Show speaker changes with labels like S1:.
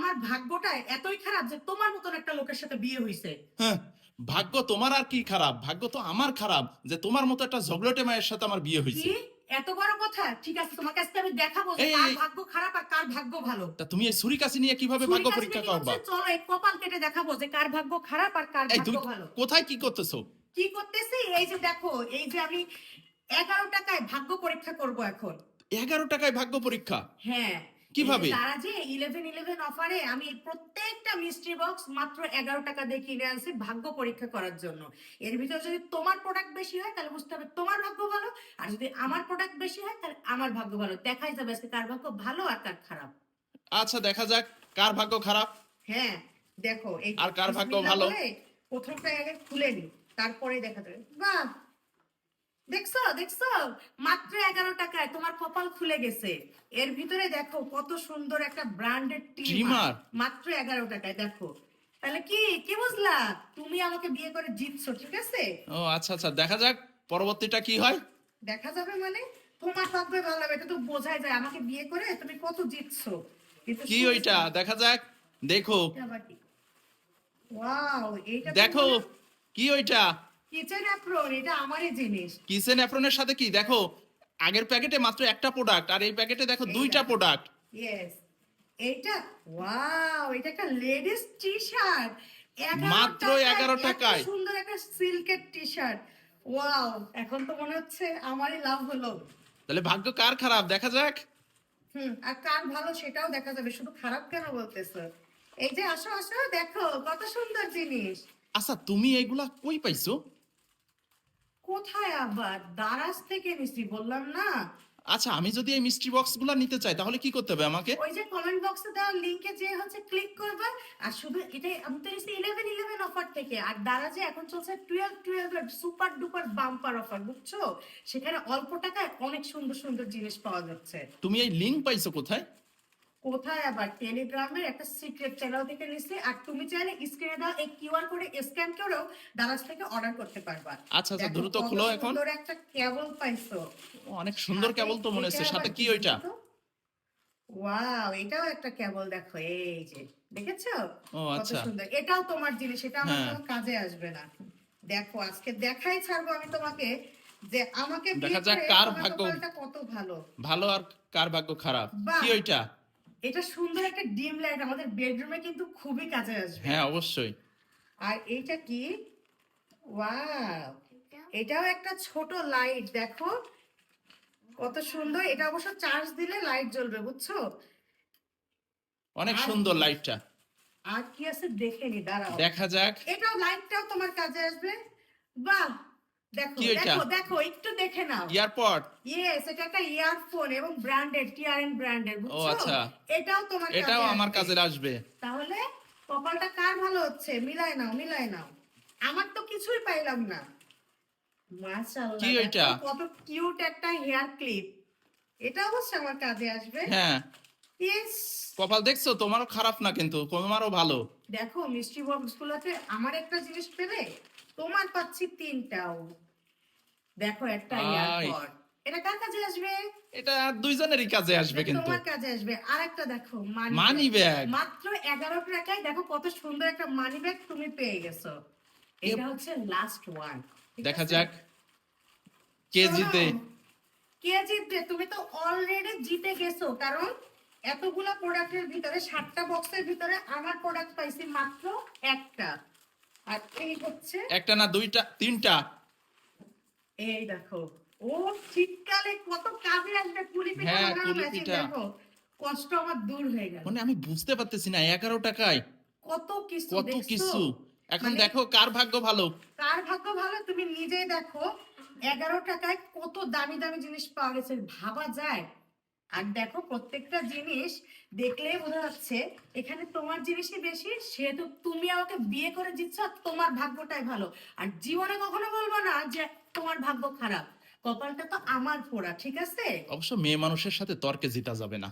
S1: আমার ভাগ্যটা এতই খারাপ যে তোমার মতন একটা লোকের সাথে বিয়ে হয়েছে
S2: হ্যাঁ ভাগ্য তোমার আর কি খারাপ? ভাগ্য তো আমার খারাপ যে তোমার মতো একটা ঝগড়টে মায়ের সাথে আমার বিয়ে হয়েছে
S1: কি? এত বড় কথা? ঠিক আছে তোমার কাছে আমি দেখাবো যে
S2: এই,
S1: কার
S2: এই।
S1: ভাগ্য খারাপ আর কার ভাগ্য ভালো।
S2: তা তুমি এই ছুরি কাছি নিয়ে কীভাবে ভাগ্য
S1: ছুরি কাছে
S2: পরীক্ষা
S1: নিয়ে
S2: করবা?
S1: চলো এই কপাল কেটে দেখাবো যে কার ভাগ্য খারাপ আর কার
S2: এই
S1: ভাগ্য
S2: তুমি
S1: ভালো।
S2: কোথায় কি করতেছো?
S1: কি করতেছি? এই যে দেখো এই যে আমি এগারো টাকায় ভাগ্য পরীক্ষা করব এখন।
S2: এগারো টাকায় ভাগ্য পরীক্ষা?
S1: হ্যাঁ।
S2: কীভাবে?
S1: তারা যে ইলেভেন ইলেভেন অফারে আমি প্রত্যেকটা মিস্ট্রি বক্স মাত্র এগারো টাকা দিয়ে কিনে আনছি ভাগ্য পরীক্ষা করার জন্য। এর ভিতরে যদি তোমার প্রোডাক্ট বেশি হয় তাহলে বুঝতে হবে তোমার ভাগ্য ভালো। আর যদি আমার প্রোডাক্ট বেশি হয় তাহলে আমার ভাগ্য ভালো। দেখাই যাবে আজকে কার ভাগ্য ভালো আর কার খারাপ।
S2: আচ্ছা দেখা যাক কার ভাগ্য খারাপ।
S1: হ্যাঁ দেখো
S2: আর কার ভাগ্য ভালো?
S1: প্রথমটা আগে খুলে নি তারপরে দেখা যাবে। বাহ! দেখছ দেখছ? মাত্র এগারো টাকায় তোমার কপাল খুলে গেছে। এর ভিতরে দেখো কত সুন্দর একটা ব্র্যান্ডেড? ট্রিমার মাত্র এগারো টাকায় দেখো। তাহলে কি কি বুঝলা? তুমি আমাকে বিয়ে করে জিতছো ঠিক আছে?
S2: ও আচ্ছা আচ্ছা দেখা যাক পরবর্তীটা কি হয়।
S1: দেখা যাবে মানে? তোমার ভাগ্য ভালো হবে এটা তো বোঝাই যায়। আমাকে বিয়ে করে তুমি কত জিতছো।
S2: কি ওইটা? দেখা যাক দেখো।
S1: ওয়াও এইটা
S2: দেখো কি ওইটা?
S1: কিচেন অ্যাপ্রন এটা আমারই জিনিস।
S2: কিচেন অ্যাপ্রনের সাথে কি? দেখো আগের প্যাকেটে মাত্র একটা প্রোডাক্ট আর এই প্যাকেটে দেখো দুইটা প্রোডাক্ট
S1: ইয়েস এইটা ওয়াও এটা একটা লেডিস টি শার্ট
S2: মাত্র 11 টাকায়।
S1: সুন্দর একটা সিল্কের টি শার্ট ওয়াও এখন তো মনে হচ্ছে আমারই লাভ হলো।
S2: তাহলে ভাগ্য কার খারাপ? দেখা যাক।
S1: হুম আর কার ভালো সেটাও দেখা যাবে। শুধু খারাপ কেন বলতেছো? এই যে আসো আসো দেখো কত সুন্দর জিনিস।
S2: আচ্ছা তুমি এগুলা কই পাইছো?
S1: কোথায় আবার? দারাজ থেকে নিছি বললাম না।
S2: আচ্ছা আমি যদি এই মিস্ট্রি বক্সগুলা নিতে চাই তাহলে কি করতে হবে আমাকে?
S1: ওই যে কমেন্ট বক্সে দেওয়া লিংকে যে হচ্ছে ক্লিক করবে আর শুধু এটাই আমি তো এসে ইলেভেন ইলেভেন অফার থেকে আর দ্বারা যে এখন চলছে twelve twelve super duper bumper offer বুঝছ? সেখানে অল্প টাকায় অনেক সুন্দর সুন্দর জিনিস পাওয়া যাচ্ছে।
S2: তুমি এই লিংক পাইছো কোথায়?
S1: কোথায় আবার? টেলিগ্রামের একটা সিক্রেট চ্যানেল থেকে নিছি আর তুমি চাইলে স্ক্রিনে দাও এই কিউআর কোডে স্ক্যান করেও দারাজ থেকে অর্ডার করতে পারবা।
S2: আচ্ছা, আচ্ছা, দ্রুত খোলো এখন।
S1: সুন্দর একটা কেবল পাইছো।
S2: অনেক সুন্দর কেবল তো মনে হচ্ছে। সাথে কি ওইটা?
S1: ওয়াও এটাও একটা কেবল দেখো এই যে দেখেছ?
S2: ও আচ্ছা।
S1: সুন্দর। এটাও তোমার জিনিস এটা আমার
S2: হ্যাঁ।
S1: কোনো কাজে আসবে না। দেখো আজকে দেখাই ছাড়বো আমি তোমাকে যে আমাকে
S2: দেখা যাক
S1: কার
S2: ভাগ্য-
S1: কত ভালো।
S2: ভালো আর কার ভাগ্য খারাপ। কি ওইটা?
S1: এটা সুন্দর একটা ডিম লাইট আমাদের বেডরুমে কিন্তু খুবই কাজে আসবে।
S2: হ্যাঁ অবশ্যই।
S1: আর এইটা কি? ওয়াও এটাও একটা ছোট লাইট দেখো। কত সুন্দর। এটা অবশ্য চার্জ দিলে লাইট জ্বলবে বুঝছ?
S2: অনেক সুন্দর লাইটটা
S1: আর কি আছে দেখে নি দাঁড়াও।
S2: দেখা যাক।
S1: এটাও লাইটটাও তোমার কাজে আসবে। বাহ! দেখো দেখো দেখো একটু দেখে নাও।
S2: এয়ারপড
S1: ইয়েস এটা একটা ইয়ারফোন এবং ব্র্যান্ডেড টিআরএন ব্র্যান্ডের বুঝছ?
S2: আচ্ছা।
S1: এটাও তোমার
S2: এটাও আমার। কাজে আসবে।
S1: তাহলে কপালটা কার ভালো হচ্ছে? মিলাই নাও মিলাই নাও। আমার তো কিছুই পাইলাম না। মাশাআল্লাহ
S2: কি ওইটা?
S1: কত কিউট একটা হেয়ার ক্লিপ এটা অবশ্য আমার কাজে আসবে।
S2: হ্যাঁ। কপাল দেখছ? তোমারও খারাপ না কিন্তু তোমারও ভালো।
S1: দেখো মিষ্টি বক্স গুলোতে আমার একটা জিনিস পেলে তোমার পাচ্ছি তিনটাও। দেখো একটা
S2: আয়।
S1: ইয়ারপড এটা কার কাজে আসবে?
S2: এটা দুইজনেরই কাজে আসবে কিন্তু।
S1: তোমার কাজে আসবে। আর একটা দেখো মানি
S2: ব্যাগ
S1: মাত্র এগারো টাকায় দেখো কত সুন্দর একটা মানি ব্যাগ তুমি পেয়ে গেছো। এটা হচ্ছে লাস্ট ওয়ান
S2: দেখা যাক। কে জিতে?
S1: কে জিতবে? তুমি তো অলরেডি জিতে গেছো কারণ এতগুলা প্রোডাক্টের ভিতরে সাতটা বক্সের ভিতরে আমার প্রোডাক্ট পাইছি মাত্র একটা। আর এই হচ্ছে
S2: একটা না দুইটা তিনটা?
S1: এই দেখো। ও শীতকালে কত কাজে আসবে পুরি পিঠা বানানো দেখো। কষ্ট আমার দূর হয়ে গেল।
S2: মানে আমি বুঝতে পারতেছি না এগারো টাকায়।
S1: কত কিছু
S2: কত কিছু? এখন
S1: মানে-
S2: দেখো কার ভাগ্য ভালো?
S1: কার ভাগ্য ভালো? তুমি নিজেই দেখো এগারো টাকায় কত দামি দামি জিনিস পাওয়া গেছে ভাবা যায়। আর দেখো প্রত্যেকটা জিনিস দেখলেই বোঝা যাচ্ছে, এখানে তোমার জিনিসই বেশি, সেহেতু তুমি আমাকে বিয়ে করে দিচ্ছ আর তোমার ভাগ্যটাই ভালো। আর জীবনে কখনো বলব না যে তোমার ভাগ্য খারাপ, কপালটা তো আমার পোড়া ঠিক আছে?
S2: অবশ্য মেয়ে মানুষের সাথে তর্কে জিতা যাবে না।